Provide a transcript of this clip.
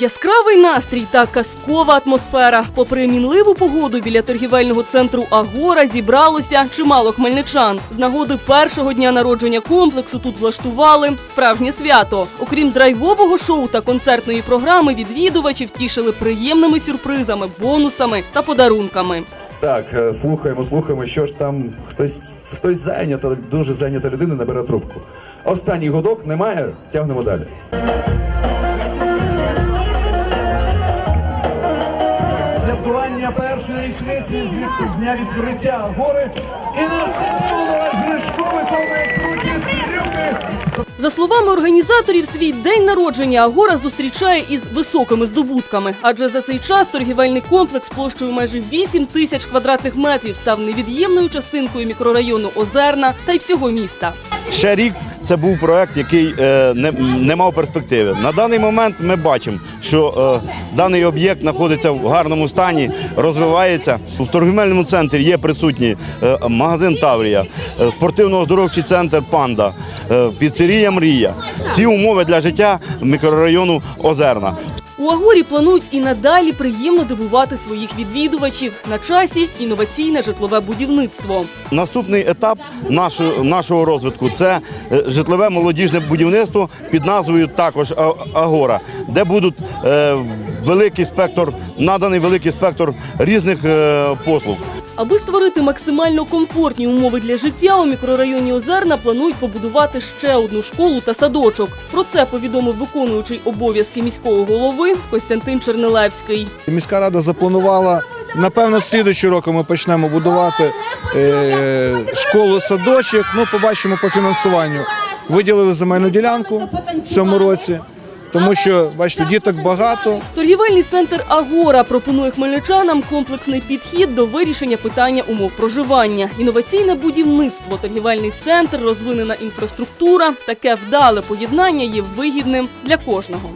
Яскравий настрій та казкова атмосфера. Попри мінливу погоду біля торгівельного центру Агора зібралося чимало хмельничан. З нагоди першого дня народження комплексу тут влаштували справжнє свято. Окрім драйвового шоу та концертної програми, відвідувачів тішили приємними сюрпризами, бонусами та подарунками. Так, е, слухаємо, слухаємо, що ж там хтось, хтось зайнята, дуже зайнята людина не бере трубку. Останній годок немає, тягнемо далі. Святкування першої річниці з дня відкриття гори. І наш Олег Гришко виконує круті трюки. За словами організаторів, свій день народження Агора зустрічає із високими здобутками, адже за цей час торгівельний комплекс площею майже 8 тисяч квадратних метрів став невід'ємною частинкою мікрорайону Озерна та й всього міста. Ще рік це був проект, який е, не, не мав перспективи. На даний момент ми бачимо, що е, даний об'єкт знаходиться в гарному стані, розвивається. В торгівельному центрі є присутні е, магазин Таврія, спортивно-оздоровчий центр Панда, піцерія Мрія. Всі умови для життя мікрорайону Озерна. У Агорі планують і надалі приємно дивувати своїх відвідувачів. На часі інноваційне житлове будівництво. Наступний етап нашого, нашого розвитку це е, житлове молодіжне будівництво під назвою також Агора, де будуть е, великий спектр, наданий великий спектр різних е, послуг. Аби створити максимально комфортні умови для життя у мікрорайоні Озерна планують побудувати ще одну школу та садочок. Про це повідомив виконуючий обов'язки міського голови Костянтин Чернилевський. Міська рада запланувала. Напевно, слідуючого року ми почнемо будувати е, школу садочок. Ну, побачимо по фінансуванню. Виділили земельну ділянку в цьому році, тому що, бачите, діток багато. Торгівельний центр Агора пропонує хмельничанам комплексний підхід до вирішення питання умов проживання. Інноваційне будівництво, торгівельний центр, розвинена інфраструктура. Таке вдале поєднання є вигідним для кожного.